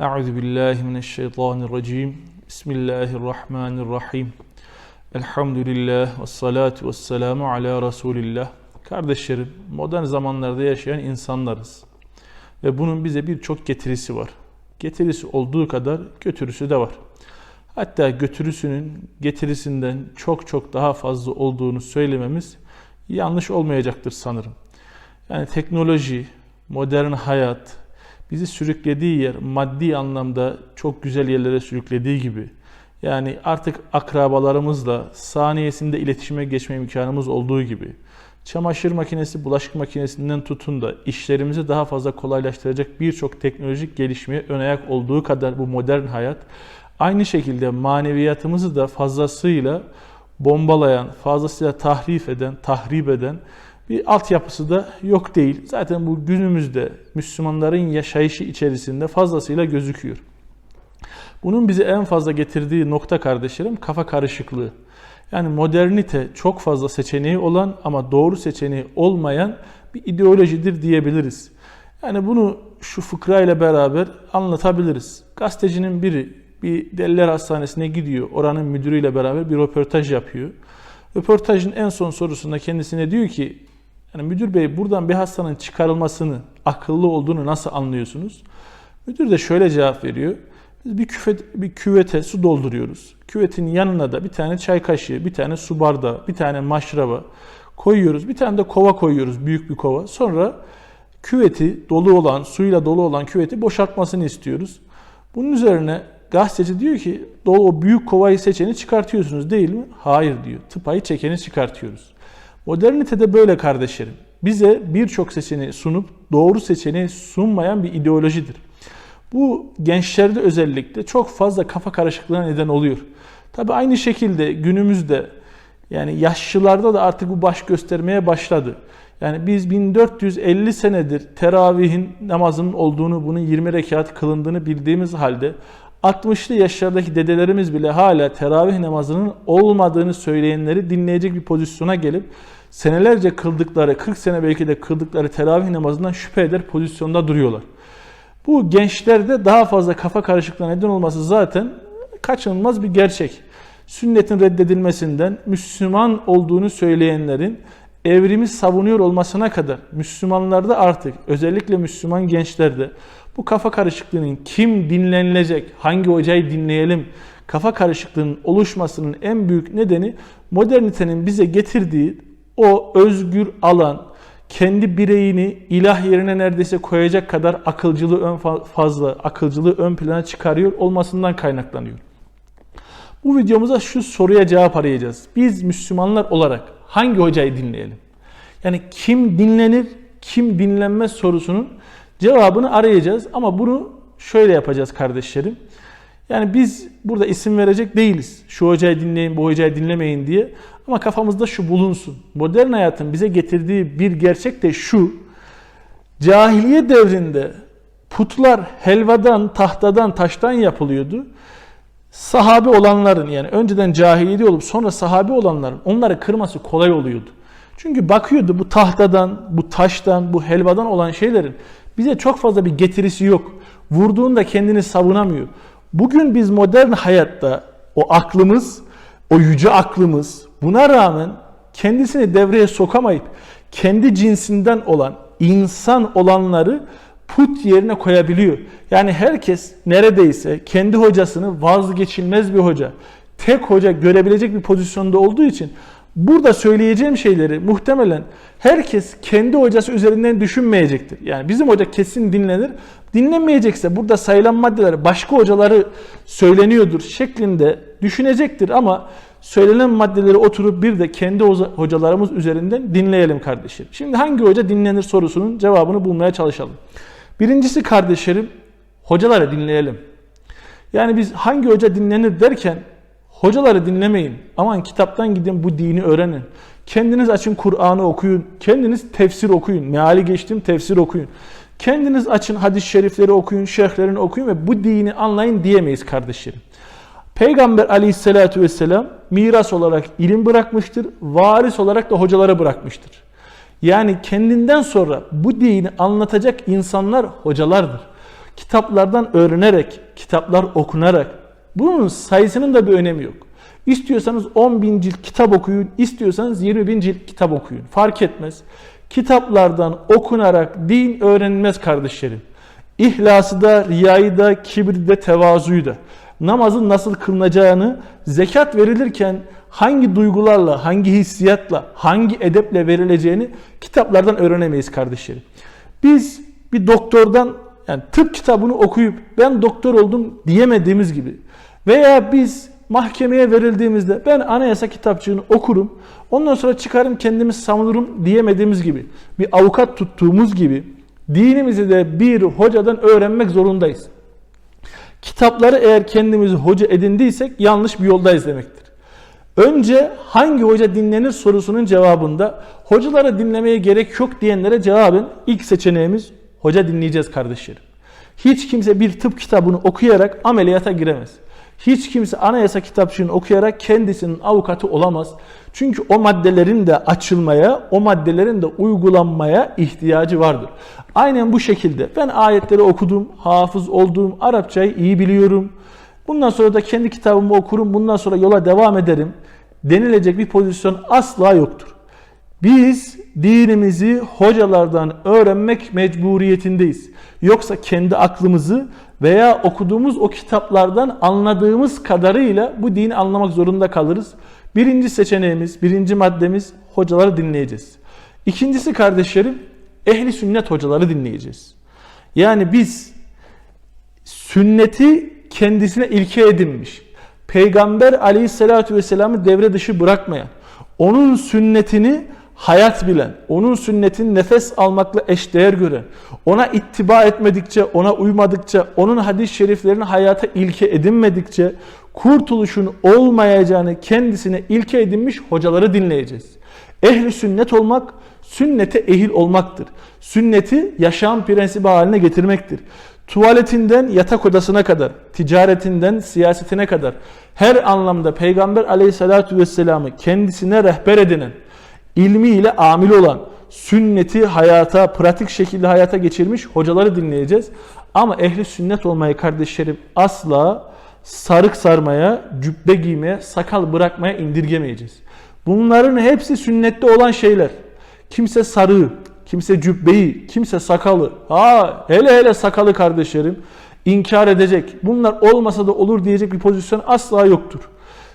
Euzu billahi mineşşeytanirracim. Bismillahirrahmanirrahim. Elhamdülillah ve salatu ve selamu ala Resulillah. Kardeşlerim, modern zamanlarda yaşayan insanlarız. Ve bunun bize birçok getirisi var. Getirisi olduğu kadar götürüsü de var. Hatta götürüsünün getirisinden çok çok daha fazla olduğunu söylememiz yanlış olmayacaktır sanırım. Yani teknoloji, modern hayat bizi sürüklediği yer maddi anlamda çok güzel yerlere sürüklediği gibi. Yani artık akrabalarımızla saniyesinde iletişime geçme imkanımız olduğu gibi. Çamaşır makinesi, bulaşık makinesinden tutun da işlerimizi daha fazla kolaylaştıracak birçok teknolojik gelişmeye ön ayak olduğu kadar bu modern hayat aynı şekilde maneviyatımızı da fazlasıyla bombalayan, fazlasıyla tahrif eden, tahrip eden bir altyapısı da yok değil. Zaten bu günümüzde Müslümanların yaşayışı içerisinde fazlasıyla gözüküyor. Bunun bizi en fazla getirdiği nokta kardeşlerim kafa karışıklığı. Yani modernite çok fazla seçeneği olan ama doğru seçeneği olmayan bir ideolojidir diyebiliriz. Yani bunu şu fıkra ile beraber anlatabiliriz. Gazetecinin biri bir deliler hastanesine gidiyor. Oranın müdürüyle beraber bir röportaj yapıyor. Röportajın en son sorusunda kendisine diyor ki yani müdür bey buradan bir hastanın çıkarılmasını akıllı olduğunu nasıl anlıyorsunuz? Müdür de şöyle cevap veriyor. Biz bir, küvet, bir küvete su dolduruyoruz. Küvetin yanına da bir tane çay kaşığı, bir tane su bardağı, bir tane maşraba koyuyoruz. Bir tane de kova koyuyoruz, büyük bir kova. Sonra küveti dolu olan, suyla dolu olan küveti boşaltmasını istiyoruz. Bunun üzerine gazeteci diyor ki dolu o büyük kovayı seçeni çıkartıyorsunuz değil mi? Hayır diyor. Tıpayı çekeni çıkartıyoruz. Modernite de böyle kardeşlerim. Bize birçok seçeneği sunup doğru seçeneği sunmayan bir ideolojidir. Bu gençlerde özellikle çok fazla kafa karışıklığına neden oluyor. Tabi aynı şekilde günümüzde yani yaşlılarda da artık bu baş göstermeye başladı. Yani biz 1450 senedir teravihin namazının olduğunu, bunun 20 rekat kılındığını bildiğimiz halde 60'lı yaşlardaki dedelerimiz bile hala teravih namazının olmadığını söyleyenleri dinleyecek bir pozisyona gelip senelerce kıldıkları, 40 sene belki de kıldıkları teravih namazından şüphe eder pozisyonda duruyorlar. Bu gençlerde daha fazla kafa karışıklığına neden olması zaten kaçınılmaz bir gerçek. Sünnetin reddedilmesinden Müslüman olduğunu söyleyenlerin evrimi savunuyor olmasına kadar Müslümanlarda artık özellikle Müslüman gençlerde bu kafa karışıklığının kim dinlenilecek, hangi hocayı dinleyelim, kafa karışıklığının oluşmasının en büyük nedeni modernitenin bize getirdiği o özgür alan, kendi bireyini ilah yerine neredeyse koyacak kadar akılcılığı ön fazla, akılcılığı ön plana çıkarıyor olmasından kaynaklanıyor. Bu videomuza şu soruya cevap arayacağız. Biz Müslümanlar olarak hangi hocayı dinleyelim? Yani kim dinlenir, kim dinlenmez sorusunun cevabını arayacağız. Ama bunu şöyle yapacağız kardeşlerim. Yani biz burada isim verecek değiliz. Şu hocayı dinleyin, bu hocayı dinlemeyin diye. Ama kafamızda şu bulunsun. Modern hayatın bize getirdiği bir gerçek de şu. Cahiliye devrinde putlar helvadan, tahtadan, taştan yapılıyordu. Sahabi olanların yani önceden cahiliyede olup sonra sahabi olanların onları kırması kolay oluyordu. Çünkü bakıyordu bu tahtadan, bu taştan, bu helvadan olan şeylerin bize çok fazla bir getirisi yok. Vurduğunda kendini savunamıyor. Bugün biz modern hayatta o aklımız, o yüce aklımız buna rağmen kendisini devreye sokamayıp kendi cinsinden olan insan olanları put yerine koyabiliyor. Yani herkes neredeyse kendi hocasını vazgeçilmez bir hoca, tek hoca görebilecek bir pozisyonda olduğu için burada söyleyeceğim şeyleri muhtemelen herkes kendi hocası üzerinden düşünmeyecektir. Yani bizim hoca kesin dinlenir. Dinlenmeyecekse burada sayılan maddeler başka hocaları söyleniyordur şeklinde düşünecektir ama söylenen maddeleri oturup bir de kendi hocalarımız üzerinden dinleyelim kardeşlerim. Şimdi hangi hoca dinlenir sorusunun cevabını bulmaya çalışalım. Birincisi kardeşlerim hocaları dinleyelim. Yani biz hangi hoca dinlenir derken hocaları dinlemeyin. Aman kitaptan gidin bu dini öğrenin. Kendiniz açın Kur'an'ı okuyun. Kendiniz tefsir okuyun. Meali geçtim tefsir okuyun. Kendiniz açın hadis-i şerifleri okuyun, şeyhlerini okuyun ve bu dini anlayın diyemeyiz kardeşlerim. Peygamber aleyhissalatü vesselam miras olarak ilim bırakmıştır, varis olarak da hocalara bırakmıştır. Yani kendinden sonra bu dini anlatacak insanlar hocalardır. kitaplardan öğrenerek, kitaplar okunarak bunun sayısının da bir önemi yok. İstiyorsanız 10 bin cilt kitap okuyun, istiyorsanız 20 bin cilt kitap okuyun. Fark etmez. Kitaplardan okunarak din öğrenilmez kardeşlerim. İhlası da, riyayı da, kibri de, tevazuyu da. Namazın nasıl kılınacağını, zekat verilirken hangi duygularla, hangi hissiyatla, hangi edeple verileceğini kitaplardan öğrenemeyiz kardeşlerim. Biz bir doktordan yani tıp kitabını okuyup ben doktor oldum diyemediğimiz gibi veya biz mahkemeye verildiğimizde ben anayasa kitapçığını okurum ondan sonra çıkarım kendimi savunurum diyemediğimiz gibi bir avukat tuttuğumuz gibi dinimizi de bir hocadan öğrenmek zorundayız. Kitapları eğer kendimizi hoca edindiysek yanlış bir yoldayız demektir. Önce hangi hoca dinlenir sorusunun cevabında hocalara dinlemeye gerek yok diyenlere cevabın ilk seçeneğimiz hoca dinleyeceğiz kardeşlerim. Hiç kimse bir tıp kitabını okuyarak ameliyata giremez. Hiç kimse anayasa kitapçığını okuyarak kendisinin avukatı olamaz. Çünkü o maddelerin de açılmaya, o maddelerin de uygulanmaya ihtiyacı vardır. Aynen bu şekilde ben ayetleri okudum, hafız oldum, Arapçayı iyi biliyorum. Bundan sonra da kendi kitabımı okurum, bundan sonra yola devam ederim denilecek bir pozisyon asla yoktur. Biz dinimizi hocalardan öğrenmek mecburiyetindeyiz. Yoksa kendi aklımızı veya okuduğumuz o kitaplardan anladığımız kadarıyla bu dini anlamak zorunda kalırız. Birinci seçeneğimiz, birinci maddemiz hocaları dinleyeceğiz. İkincisi kardeşlerim ehli sünnet hocaları dinleyeceğiz. Yani biz sünneti kendisine ilke edinmiş, Peygamber aleyhissalatü vesselam'ı devre dışı bırakmayan, onun sünnetini hayat bilen, onun sünnetini nefes almakla eşdeğer gören, ona ittiba etmedikçe, ona uymadıkça, onun hadis-i şeriflerini hayata ilke edinmedikçe kurtuluşun olmayacağını kendisine ilke edinmiş hocaları dinleyeceğiz. Ehli sünnet olmak, sünnete ehil olmaktır. Sünneti yaşam prensibi haline getirmektir. Tuvaletinden yatak odasına kadar, ticaretinden siyasetine kadar her anlamda Peygamber aleyhissalatü vesselam'ı kendisine rehber edinen, ilmiyle amil olan, sünneti hayata, pratik şekilde hayata geçirmiş hocaları dinleyeceğiz. Ama ehli sünnet olmayı kardeşlerim asla sarık sarmaya, cübbe giymeye, sakal bırakmaya indirgemeyeceğiz. Bunların hepsi sünnette olan şeyler. Kimse sarığı, kimse cübbeyi, kimse sakalı, ha hele hele sakalı kardeşlerim inkar edecek. Bunlar olmasa da olur diyecek bir pozisyon asla yoktur.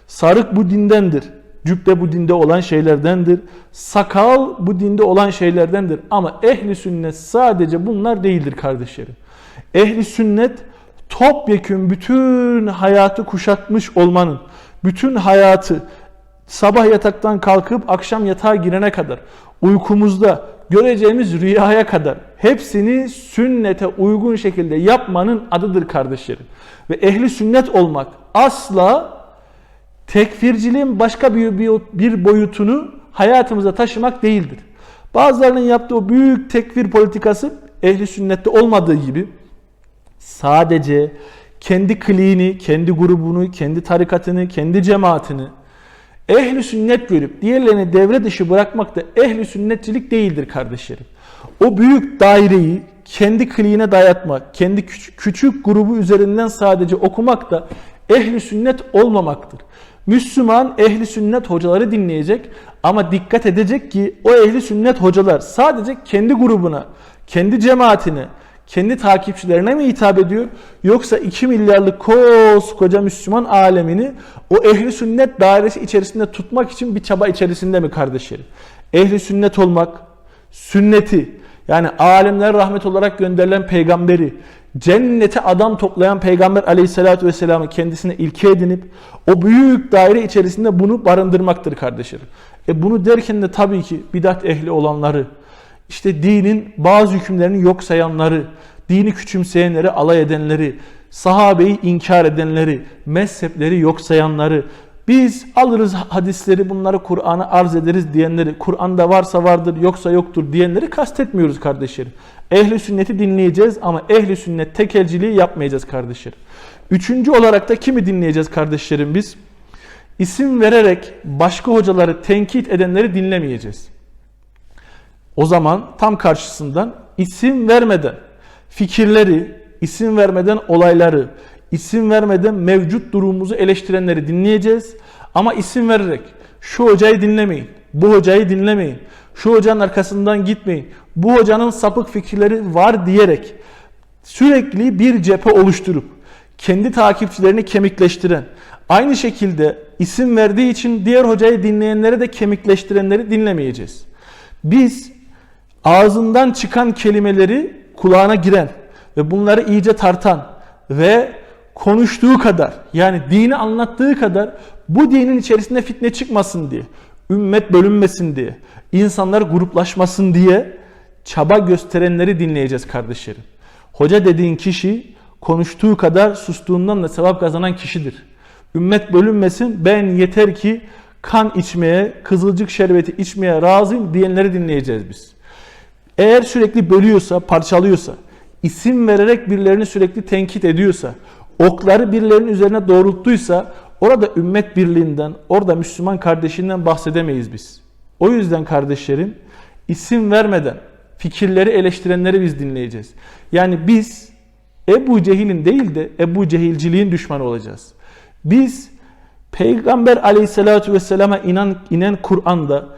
Sarık bu dindendir. Cübbe bu dinde olan şeylerdendir. Sakal bu dinde olan şeylerdendir. Ama ehli sünnet sadece bunlar değildir kardeşlerim. Ehli sünnet topyekün bütün hayatı kuşatmış olmanın, bütün hayatı sabah yataktan kalkıp akşam yatağa girene kadar, uykumuzda göreceğimiz rüyaya kadar hepsini sünnete uygun şekilde yapmanın adıdır kardeşlerim. Ve ehli sünnet olmak asla tekfirciliğin başka bir, bir boyutunu hayatımıza taşımak değildir. Bazılarının yaptığı o büyük tekfir politikası ehli sünnette olmadığı gibi sadece kendi kliğini, kendi grubunu, kendi tarikatını, kendi cemaatini ehli sünnet görüp diğerlerini devre dışı bırakmak da ehli sünnetçilik değildir kardeşlerim. O büyük daireyi kendi kliğine dayatmak, kendi küçük, küçük grubu üzerinden sadece okumak da ehli sünnet olmamaktır. Müslüman ehli sünnet hocaları dinleyecek ama dikkat edecek ki o ehli sünnet hocalar sadece kendi grubuna, kendi cemaatine, kendi takipçilerine mi hitap ediyor? Yoksa 2 milyarlık koskoca Müslüman alemini o ehli sünnet dairesi içerisinde tutmak için bir çaba içerisinde mi kardeşlerim? Ehli sünnet olmak, sünneti yani alemler rahmet olarak gönderilen peygamberi, cennete adam toplayan peygamber aleyhissalatü vesselam'ı kendisine ilke edinip o büyük daire içerisinde bunu barındırmaktır kardeşlerim. E bunu derken de tabii ki bidat ehli olanları, işte dinin bazı hükümlerini yok sayanları, dini küçümseyenleri, alay edenleri, sahabeyi inkar edenleri, mezhepleri yok sayanları, biz alırız hadisleri bunları Kur'an'a arz ederiz diyenleri, Kur'an'da varsa vardır yoksa yoktur diyenleri kastetmiyoruz kardeşlerim. Ehli sünneti dinleyeceğiz ama ehli sünnet tekelciliği yapmayacağız kardeşlerim. Üçüncü olarak da kimi dinleyeceğiz kardeşlerim biz? İsim vererek başka hocaları tenkit edenleri dinlemeyeceğiz. O zaman tam karşısından isim vermeden fikirleri, isim vermeden olayları, isim vermeden mevcut durumumuzu eleştirenleri dinleyeceğiz. Ama isim vererek şu hocayı dinlemeyin, bu hocayı dinlemeyin, şu hocanın arkasından gitmeyin, bu hocanın sapık fikirleri var diyerek sürekli bir cephe oluşturup kendi takipçilerini kemikleştiren, aynı şekilde isim verdiği için diğer hocayı dinleyenleri de kemikleştirenleri dinlemeyeceğiz. Biz ağzından çıkan kelimeleri kulağına giren ve bunları iyice tartan ve konuştuğu kadar yani dini anlattığı kadar bu dinin içerisinde fitne çıkmasın diye, ümmet bölünmesin diye, insanlar gruplaşmasın diye çaba gösterenleri dinleyeceğiz kardeşlerim. Hoca dediğin kişi konuştuğu kadar sustuğundan da sevap kazanan kişidir. Ümmet bölünmesin ben yeter ki kan içmeye, kızılcık şerbeti içmeye razıyım diyenleri dinleyeceğiz biz. Eğer sürekli bölüyorsa, parçalıyorsa, isim vererek birilerini sürekli tenkit ediyorsa, okları birilerinin üzerine doğrulttuysa orada ümmet birliğinden, orada Müslüman kardeşinden bahsedemeyiz biz. O yüzden kardeşlerim isim vermeden fikirleri eleştirenleri biz dinleyeceğiz. Yani biz Ebu Cehil'in değil de Ebu Cehilciliğin düşmanı olacağız. Biz Peygamber aleyhissalatü vesselama inan, inen Kur'an'da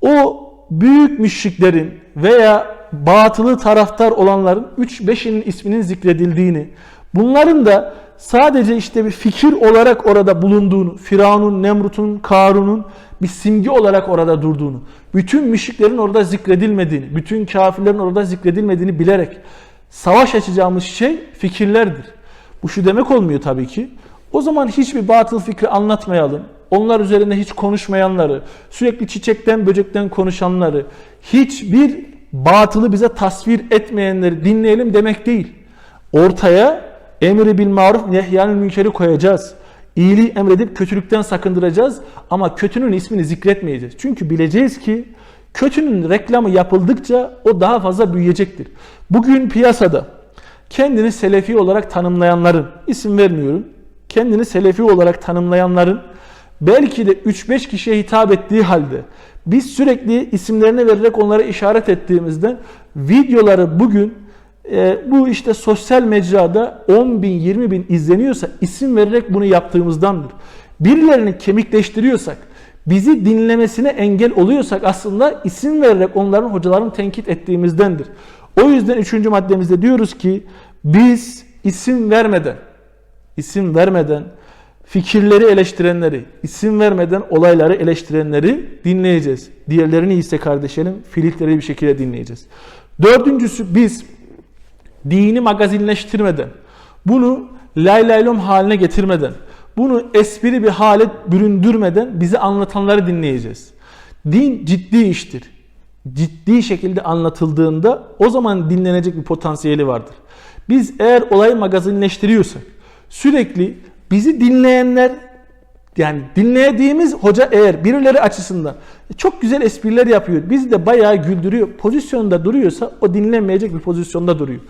o büyük müşriklerin veya batılı taraftar olanların 3-5'inin isminin zikredildiğini, bunların da sadece işte bir fikir olarak orada bulunduğunu, Firavun'un, Nemrut'un, Karun'un bir simge olarak orada durduğunu, bütün müşriklerin orada zikredilmediğini, bütün kafirlerin orada zikredilmediğini bilerek savaş açacağımız şey fikirlerdir. Bu şu demek olmuyor tabii ki. O zaman hiçbir batıl fikri anlatmayalım. Onlar üzerinde hiç konuşmayanları, sürekli çiçekten böcekten konuşanları, hiçbir batılı bize tasvir etmeyenleri dinleyelim demek değil. Ortaya emri bil maruf nehyanül münkeri koyacağız. İyiliği emredip kötülükten sakındıracağız ama kötünün ismini zikretmeyeceğiz. Çünkü bileceğiz ki kötünün reklamı yapıldıkça o daha fazla büyüyecektir. Bugün piyasada kendini selefi olarak tanımlayanların, isim vermiyorum, kendini selefi olarak tanımlayanların belki de 3-5 kişiye hitap ettiği halde biz sürekli isimlerini vererek onlara işaret ettiğimizde videoları bugün e, bu işte sosyal mecrada 10 bin 20 bin izleniyorsa isim vererek bunu yaptığımızdandır. Birilerini kemikleştiriyorsak bizi dinlemesine engel oluyorsak aslında isim vererek onların hocalarını tenkit ettiğimizdendir. O yüzden üçüncü maddemizde diyoruz ki biz isim vermeden isim vermeden fikirleri eleştirenleri, isim vermeden olayları eleştirenleri dinleyeceğiz. Diğerlerini ise kardeşlerim filtreleri bir şekilde dinleyeceğiz. Dördüncüsü biz dini magazinleştirmeden, bunu lay laylom haline getirmeden, bunu espri bir hale büründürmeden bizi anlatanları dinleyeceğiz. Din ciddi iştir. Ciddi şekilde anlatıldığında o zaman dinlenecek bir potansiyeli vardır. Biz eğer olayı magazinleştiriyorsak, sürekli bizi dinleyenler yani dinlediğimiz hoca eğer birileri açısından çok güzel espriler yapıyor, bizi de bayağı güldürüyor, pozisyonda duruyorsa o dinlenmeyecek bir pozisyonda duruyor.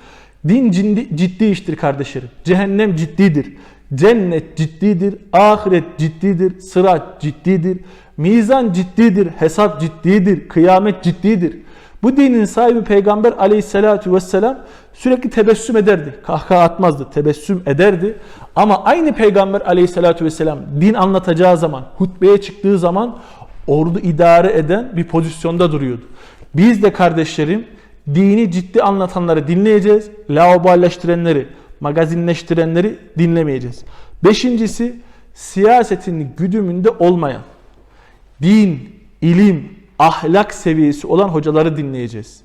Din ciddi, ciddi iştir kardeşlerim. Cehennem ciddidir. Cennet ciddidir, ahiret ciddidir, sırat ciddidir, mizan ciddidir, hesap ciddidir, kıyamet ciddidir. Bu dinin sahibi Peygamber aleyhissalatu vesselam sürekli tebessüm ederdi. Kahkaha atmazdı, tebessüm ederdi. Ama aynı Peygamber aleyhissalatu vesselam din anlatacağı zaman, hutbeye çıktığı zaman ordu idare eden bir pozisyonda duruyordu. Biz de kardeşlerim dini ciddi anlatanları dinleyeceğiz. Lauballeştirenleri, magazinleştirenleri dinlemeyeceğiz. Beşincisi siyasetin güdümünde olmayan, din, ilim, ahlak seviyesi olan hocaları dinleyeceğiz.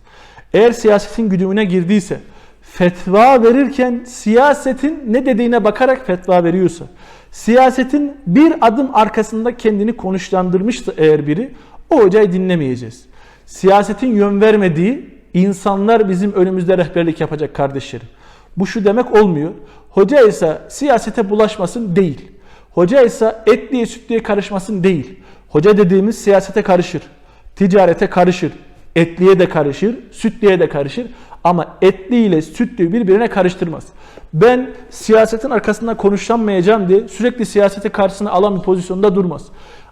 Eğer siyasetin güdümüne girdiyse, fetva verirken siyasetin ne dediğine bakarak fetva veriyorsa, siyasetin bir adım arkasında kendini konuşlandırmışsa eğer biri, o hocayı dinlemeyeceğiz. Siyasetin yön vermediği insanlar bizim önümüzde rehberlik yapacak kardeşlerim. Bu şu demek olmuyor. Hoca ise siyasete bulaşmasın değil. Hoca ise etliye sütlüye karışmasın değil. Hoca dediğimiz siyasete karışır. Ticarete karışır. Etliye de karışır. Sütlüye de karışır. Ama etli ile sütlü birbirine karıştırmaz. Ben siyasetin arkasında konuşamayacağım diye sürekli siyaseti karşısına alan bir pozisyonda durmaz.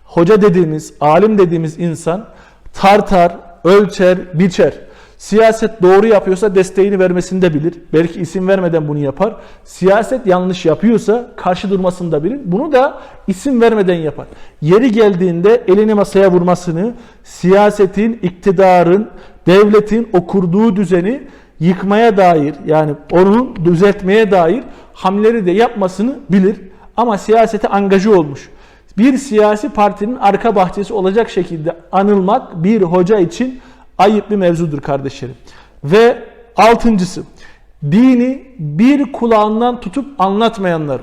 Hoca dediğimiz, alim dediğimiz insan tartar, ölçer, biçer. Siyaset doğru yapıyorsa desteğini vermesini de bilir. Belki isim vermeden bunu yapar. Siyaset yanlış yapıyorsa karşı durmasını da bilir. Bunu da isim vermeden yapar. Yeri geldiğinde elini masaya vurmasını, siyasetin, iktidarın, devletin o kurduğu düzeni yıkmaya dair yani onu düzeltmeye dair hamleleri de yapmasını bilir. Ama siyasete angaje olmuş. Bir siyasi partinin arka bahçesi olacak şekilde anılmak bir hoca için ayıp bir mevzudur kardeşlerim. Ve altıncısı dini bir kulağından tutup anlatmayanlar,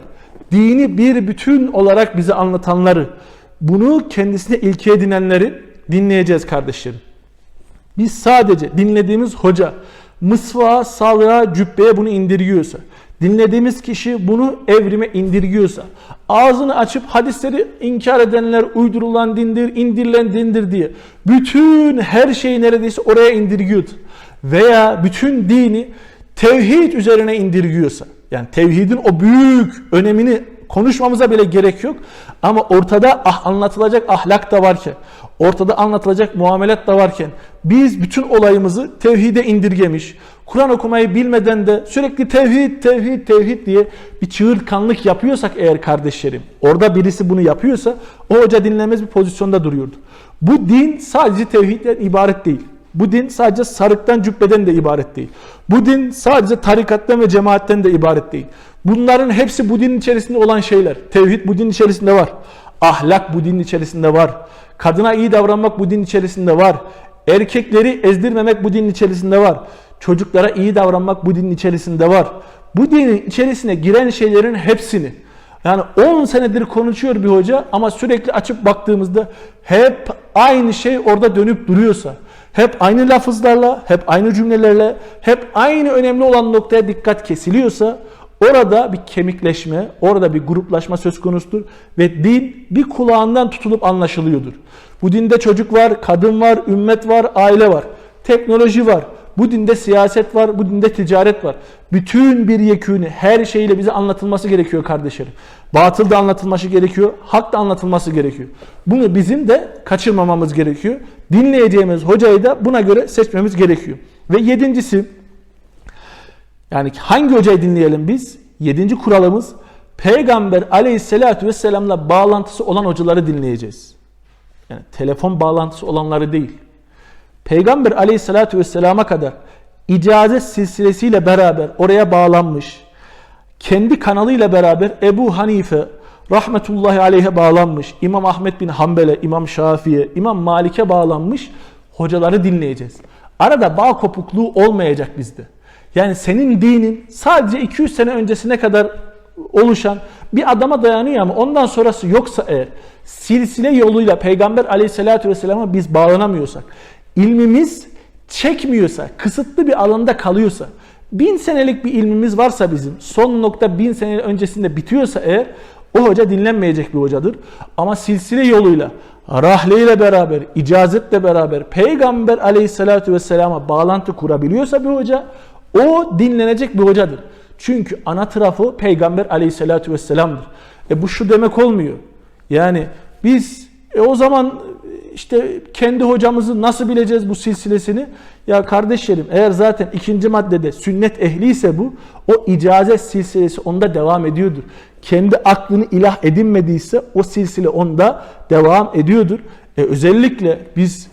dini bir bütün olarak bize anlatanları, bunu kendisine ilke edinenleri dinleyeceğiz kardeşlerim. Biz sadece dinlediğimiz hoca mısvağa, salya, cübbeye bunu indirgiyorsa, dinlediğimiz kişi bunu evrime indirgiyorsa, ağzını açıp hadisleri inkar edenler uydurulan dindir, indirilen dindir diye bütün her şeyi neredeyse oraya indirgiyordu. Veya bütün dini tevhid üzerine indirgiyorsa, yani tevhidin o büyük önemini konuşmamıza bile gerek yok. Ama ortada ah, anlatılacak ahlak da varken, ortada anlatılacak muamelat da varken biz bütün olayımızı tevhide indirgemiş, Kur'an okumayı bilmeden de sürekli tevhid, tevhid, tevhid diye bir çığırtkanlık yapıyorsak eğer kardeşlerim, orada birisi bunu yapıyorsa o hoca dinlemez bir pozisyonda duruyordu. Bu din sadece tevhidden ibaret değil. Bu din sadece sarıktan cübbeden de ibaret değil. Bu din sadece tarikattan ve cemaatten de ibaret değil. Bunların hepsi bu dinin içerisinde olan şeyler. Tevhid bu dinin içerisinde var. Ahlak bu dinin içerisinde var. Kadına iyi davranmak bu dinin içerisinde var. Erkekleri ezdirmemek bu dinin içerisinde var. Çocuklara iyi davranmak bu dinin içerisinde var. Bu dinin içerisine giren şeylerin hepsini yani 10 senedir konuşuyor bir hoca ama sürekli açıp baktığımızda hep aynı şey orada dönüp duruyorsa, hep aynı lafızlarla, hep aynı cümlelerle, hep aynı önemli olan noktaya dikkat kesiliyorsa orada bir kemikleşme, orada bir gruplaşma söz konusudur ve din bir kulağından tutulup anlaşılıyordur. Bu dinde çocuk var, kadın var, ümmet var, aile var, teknoloji var. Bu dinde siyaset var, bu dinde ticaret var. Bütün bir yekünü her şeyle bize anlatılması gerekiyor kardeşlerim. Batıl da anlatılması gerekiyor, hak da anlatılması gerekiyor. Bunu bizim de kaçırmamamız gerekiyor. Dinleyeceğimiz hocayı da buna göre seçmemiz gerekiyor. Ve yedincisi, yani hangi hocayı dinleyelim biz? Yedinci kuralımız, Peygamber aleyhissalatü vesselamla bağlantısı olan hocaları dinleyeceğiz. Yani telefon bağlantısı olanları değil. Peygamber aleyhissalatü vesselama kadar icazet silsilesiyle beraber oraya bağlanmış, kendi kanalıyla beraber Ebu Hanife rahmetullahi aleyhe bağlanmış, İmam Ahmet bin Hanbel'e, İmam Şafii'ye, İmam Malik'e bağlanmış hocaları dinleyeceğiz. Arada bağ kopukluğu olmayacak bizde. Yani senin dinin sadece 200 sene öncesine kadar oluşan bir adama dayanıyor ama ondan sonrası yoksa eğer silsile yoluyla Peygamber aleyhissalatü vesselama biz bağlanamıyorsak, ilmimiz çekmiyorsa, kısıtlı bir alanda kalıyorsa, bin senelik bir ilmimiz varsa bizim, son nokta bin sene öncesinde bitiyorsa eğer, o hoca dinlenmeyecek bir hocadır. Ama silsile yoluyla, rahle ile beraber, icazetle beraber Peygamber aleyhissalatü vesselama bağlantı kurabiliyorsa bir hoca, o dinlenecek bir hocadır. Çünkü ana tarafı Peygamber aleyhissalatü vesselam'dır. E bu şu demek olmuyor. Yani biz e o zaman işte kendi hocamızı nasıl bileceğiz bu silsilesini? Ya kardeşlerim eğer zaten ikinci maddede sünnet ehli ise bu o icazet silsilesi onda devam ediyordur. Kendi aklını ilah edinmediyse o silsile onda devam ediyordur. E özellikle biz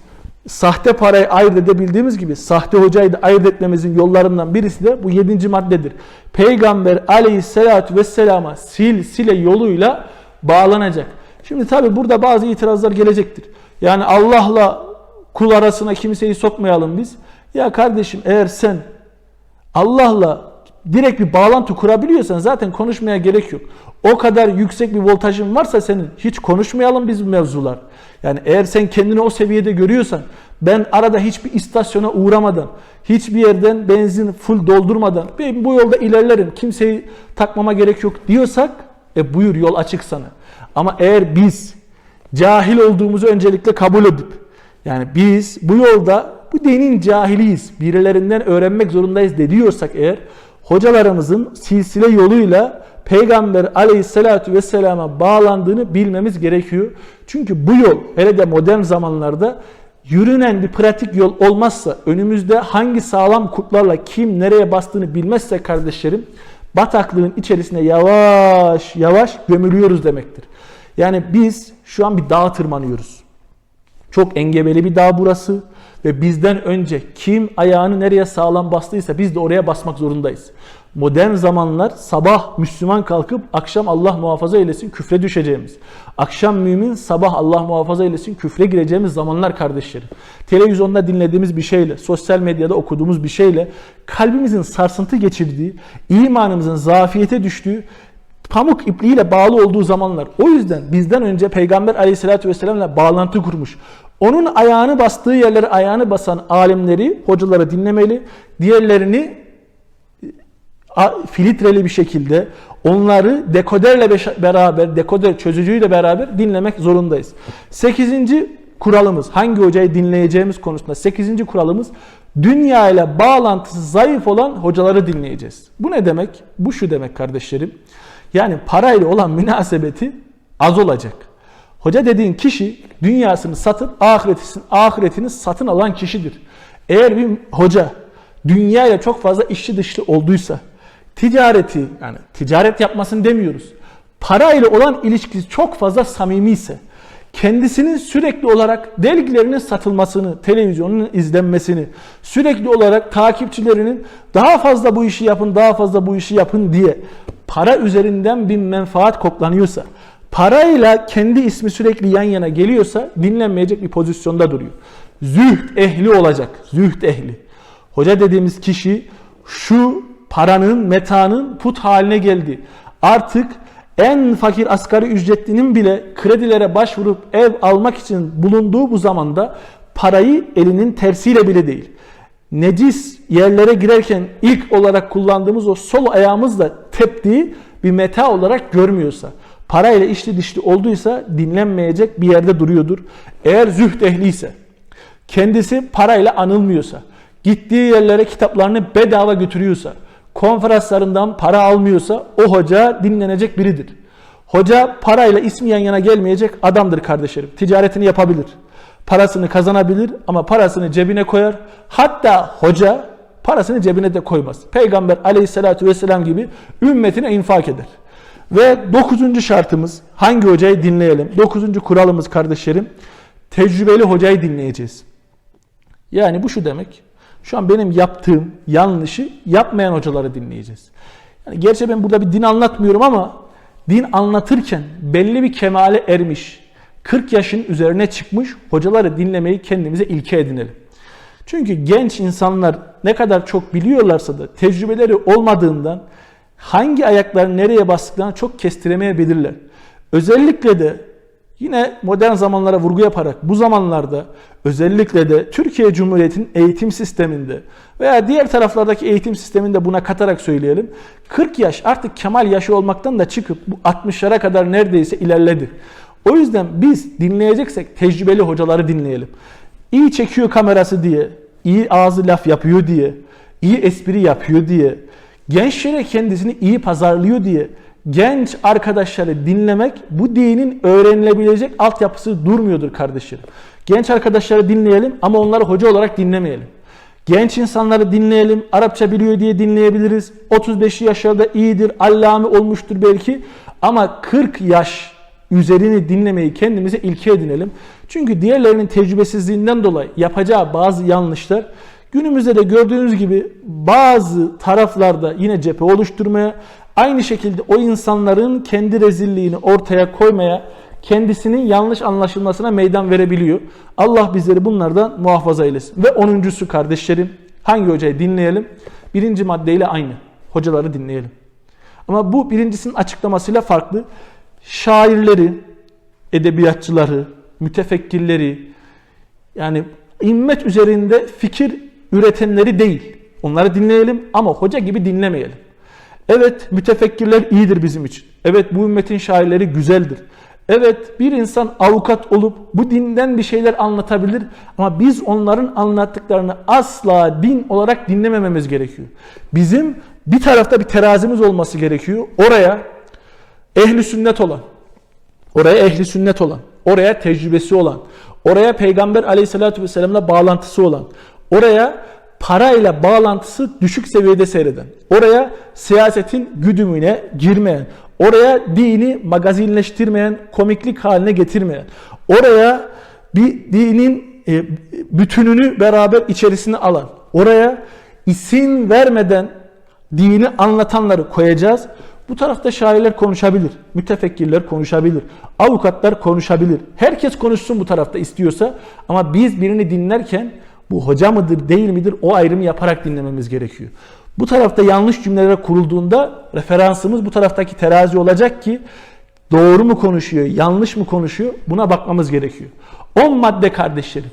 sahte parayı ayırt edebildiğimiz gibi sahte hocayı da ayırt etmemizin yollarından birisi de bu yedinci maddedir. Peygamber aleyhissalatü vesselama silsile yoluyla bağlanacak. Şimdi tabi burada bazı itirazlar gelecektir. Yani Allah'la kul arasına kimseyi sokmayalım biz. Ya kardeşim eğer sen Allah'la direkt bir bağlantı kurabiliyorsan zaten konuşmaya gerek yok. O kadar yüksek bir voltajın varsa senin hiç konuşmayalım biz bu mevzular. Yani eğer sen kendini o seviyede görüyorsan ben arada hiçbir istasyona uğramadan, hiçbir yerden benzin full doldurmadan ben bu yolda ilerlerim kimseyi takmama gerek yok diyorsak e buyur yol açık sana. Ama eğer biz cahil olduğumuzu öncelikle kabul edip yani biz bu yolda bu dinin cahiliyiz, birilerinden öğrenmek zorundayız de diyorsak eğer hocalarımızın silsile yoluyla Peygamber aleyhissalatu vesselama bağlandığını bilmemiz gerekiyor. Çünkü bu yol hele de modern zamanlarda yürünen bir pratik yol olmazsa, önümüzde hangi sağlam kurtlarla kim nereye bastığını bilmezse kardeşlerim, bataklığın içerisine yavaş yavaş gömülüyoruz demektir. Yani biz şu an bir dağa tırmanıyoruz. Çok engebeli bir dağ burası ve bizden önce kim ayağını nereye sağlam bastıysa biz de oraya basmak zorundayız. Modern zamanlar sabah Müslüman kalkıp akşam Allah muhafaza eylesin küfre düşeceğimiz. Akşam mümin sabah Allah muhafaza eylesin küfre gireceğimiz zamanlar kardeşlerim. Televizyonda dinlediğimiz bir şeyle, sosyal medyada okuduğumuz bir şeyle kalbimizin sarsıntı geçirdiği, imanımızın zafiyete düştüğü pamuk ipliğiyle bağlı olduğu zamanlar. O yüzden bizden önce Peygamber aleyhissalatü vesselam'la bağlantı kurmuş. Onun ayağını bastığı yerlere ayağını basan alimleri, hocaları dinlemeli. Diğerlerini a- filtreli bir şekilde onları dekoderle beraber, dekoder çözücüyle beraber dinlemek zorundayız. Sekizinci kuralımız, hangi hocayı dinleyeceğimiz konusunda sekizinci kuralımız, dünya ile bağlantısı zayıf olan hocaları dinleyeceğiz. Bu ne demek? Bu şu demek kardeşlerim. Yani parayla olan münasebeti az olacak. Hoca dediğin kişi dünyasını satıp ahiretini, ahiretini satın alan kişidir. Eğer bir hoca dünya ile çok fazla içli dışlı olduysa, ticareti yani ticaret yapmasını demiyoruz. Para ile olan ilişkisi çok fazla samimi ise, kendisinin sürekli olarak dergilerinin satılmasını, televizyonun izlenmesini, sürekli olarak takipçilerinin daha fazla bu işi yapın, daha fazla bu işi yapın diye para üzerinden bir menfaat koklanıyorsa, parayla kendi ismi sürekli yan yana geliyorsa dinlenmeyecek bir pozisyonda duruyor. Zühd ehli olacak, zühd ehli. Hoca dediğimiz kişi şu paranın, metanın put haline geldi. Artık en fakir asgari ücretlinin bile kredilere başvurup ev almak için bulunduğu bu zamanda parayı elinin tersiyle bile değil. Necis yerlere girerken ilk olarak kullandığımız o sol ayağımızla teptiği bir meta olarak görmüyorsa, parayla içli dişli olduysa dinlenmeyecek bir yerde duruyordur. Eğer zühd ehliyse, kendisi parayla anılmıyorsa, gittiği yerlere kitaplarını bedava götürüyorsa, konferanslarından para almıyorsa o hoca dinlenecek biridir. Hoca parayla ismi yan yana gelmeyecek adamdır kardeşlerim. Ticaretini yapabilir. Parasını kazanabilir ama parasını cebine koyar. Hatta hoca parasını cebine de koymaz. Peygamber aleyhissalatü vesselam gibi ümmetine infak eder. Ve dokuzuncu şartımız hangi hocayı dinleyelim? Dokuzuncu kuralımız kardeşlerim tecrübeli hocayı dinleyeceğiz. Yani bu şu demek. Şu an benim yaptığım yanlışı yapmayan hocaları dinleyeceğiz. Yani gerçi ben burada bir din anlatmıyorum ama din anlatırken belli bir kemale ermiş, 40 yaşın üzerine çıkmış hocaları dinlemeyi kendimize ilke edinelim. Çünkü genç insanlar ne kadar çok biliyorlarsa da tecrübeleri olmadığından hangi ayakların nereye bastıklarını çok kestiremeyebilirler. Özellikle de yine modern zamanlara vurgu yaparak bu zamanlarda özellikle de Türkiye Cumhuriyeti'nin eğitim sisteminde veya diğer taraflardaki eğitim sisteminde buna katarak söyleyelim. 40 yaş artık kemal yaşı olmaktan da çıkıp bu 60'lara kadar neredeyse ilerledi. O yüzden biz dinleyeceksek tecrübeli hocaları dinleyelim. İyi çekiyor kamerası diye, iyi ağzı laf yapıyor diye, iyi espri yapıyor diye, gençlere kendisini iyi pazarlıyor diye genç arkadaşları dinlemek bu dinin öğrenilebilecek altyapısı durmuyordur kardeşlerim. Genç arkadaşları dinleyelim ama onları hoca olarak dinlemeyelim. Genç insanları dinleyelim. Arapça biliyor diye dinleyebiliriz. 35 yaşlarda iyidir, allame olmuştur belki. Ama 40 yaş üzerini dinlemeyi kendimize ilke edinelim. Çünkü diğerlerinin tecrübesizliğinden dolayı yapacağı bazı yanlışlar günümüzde de gördüğünüz gibi bazı taraflarda yine cephe oluşturmaya, aynı şekilde o insanların kendi rezilliğini ortaya koymaya, kendisinin yanlış anlaşılmasına meydan verebiliyor. Allah bizleri bunlardan muhafaza eylesin. Ve onuncusu kardeşlerim hangi hocayı dinleyelim? Birinci maddeyle aynı. Hocaları dinleyelim. Ama bu birincisinin açıklamasıyla farklı. Şairleri, edebiyatçıları, mütefekkirleri yani immet üzerinde fikir üretenleri değil. Onları dinleyelim ama hoca gibi dinlemeyelim. Evet mütefekkirler iyidir bizim için. Evet bu ümmetin şairleri güzeldir. Evet bir insan avukat olup bu dinden bir şeyler anlatabilir ama biz onların anlattıklarını asla din olarak dinlemememiz gerekiyor. Bizim bir tarafta bir terazimiz olması gerekiyor. Oraya ehli sünnet olan, oraya ehli sünnet olan, oraya tecrübesi olan, oraya Peygamber aleyhissalatü vesselam'la bağlantısı olan, oraya parayla bağlantısı düşük seviyede seyreden, oraya siyasetin güdümüne girmeyen, oraya dini magazinleştirmeyen, komiklik haline getirmeyen, oraya bir dinin e, bütününü beraber içerisine alan, oraya isim vermeden dini anlatanları koyacağız. Bu tarafta şairler konuşabilir, mütefekkirler konuşabilir, avukatlar konuşabilir. Herkes konuşsun bu tarafta istiyorsa ama biz birini dinlerken bu hoca mıdır değil midir o ayrımı yaparak dinlememiz gerekiyor. Bu tarafta yanlış cümleler kurulduğunda referansımız bu taraftaki terazi olacak ki doğru mu konuşuyor, yanlış mı konuşuyor buna bakmamız gerekiyor. 10 madde kardeşlerim.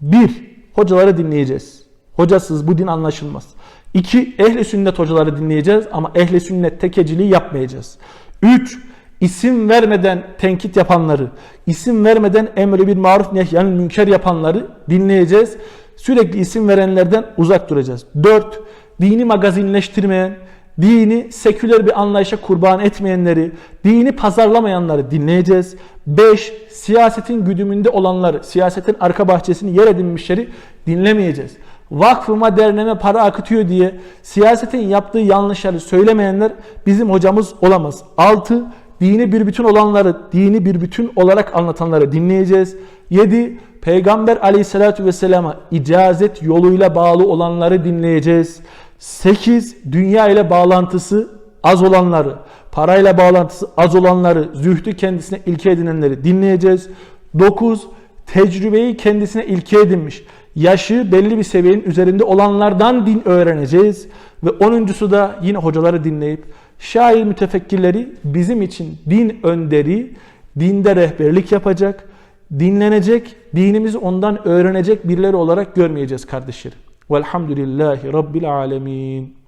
1. Hocaları dinleyeceğiz. Hocasız bu din anlaşılmaz. 2. Ehli sünnet hocaları dinleyeceğiz ama ehli sünnet tekeciliği yapmayacağız. 3. İsim vermeden tenkit yapanları, isim vermeden emri bir maruf nehyanın münker yapanları dinleyeceğiz. Sürekli isim verenlerden uzak duracağız. 4. Dini magazinleştirmeyen, dini seküler bir anlayışa kurban etmeyenleri, dini pazarlamayanları dinleyeceğiz. 5. Siyasetin güdümünde olanları, siyasetin arka bahçesini yer edinmişleri dinlemeyeceğiz. Vakfıma derneme para akıtıyor diye siyasetin yaptığı yanlışları söylemeyenler bizim hocamız olamaz. 6. Dini bir bütün olanları, dini bir bütün olarak anlatanları dinleyeceğiz. 7. Peygamber aleyhissalatü vesselama icazet yoluyla bağlı olanları dinleyeceğiz. 8. Dünya ile bağlantısı az olanları, parayla bağlantısı az olanları, zühdü kendisine ilke edinenleri dinleyeceğiz. 9. Tecrübeyi kendisine ilke edinmiş, yaşı belli bir seviyenin üzerinde olanlardan din öğreneceğiz. Ve onuncusu da yine hocaları dinleyip şair mütefekkirleri bizim için din önderi, dinde rehberlik yapacak, dinlenecek, dinimizi ondan öğrenecek birileri olarak görmeyeceğiz kardeşlerim. Velhamdülillahi Rabbil Alemin.